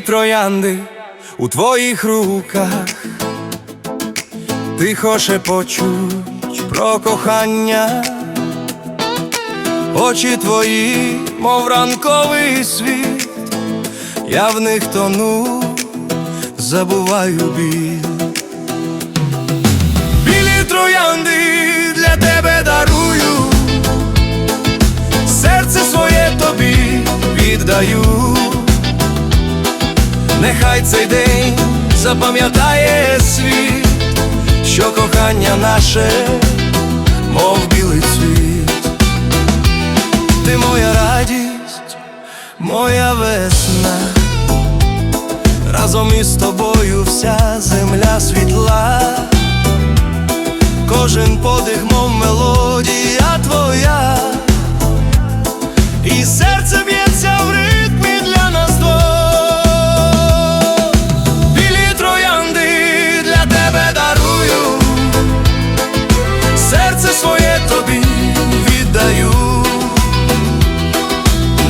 троянди у твоїх руках, тихо шепочуть про кохання, очі твої, мов ранковий світ, я в них тону, забуваю біль. Білі троянди для тебе дарую, серце своє тобі віддаю. Нехай цей день запам'ятає світ, що кохання наше, мов білий цвіт. Ти моя радість, моя весна, разом із тобою вся земля світла, кожен подих, мов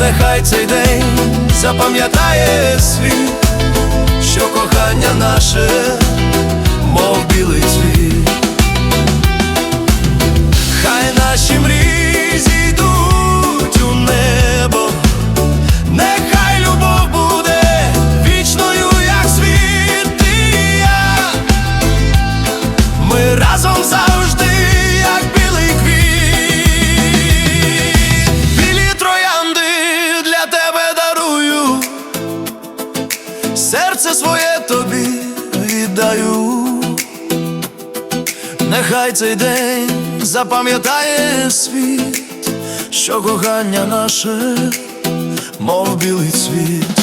Нехай цей день запам'ятає світ, віддаю. Нехай цей день запам'ятає світ, що кохання наше, мов білий цвіт.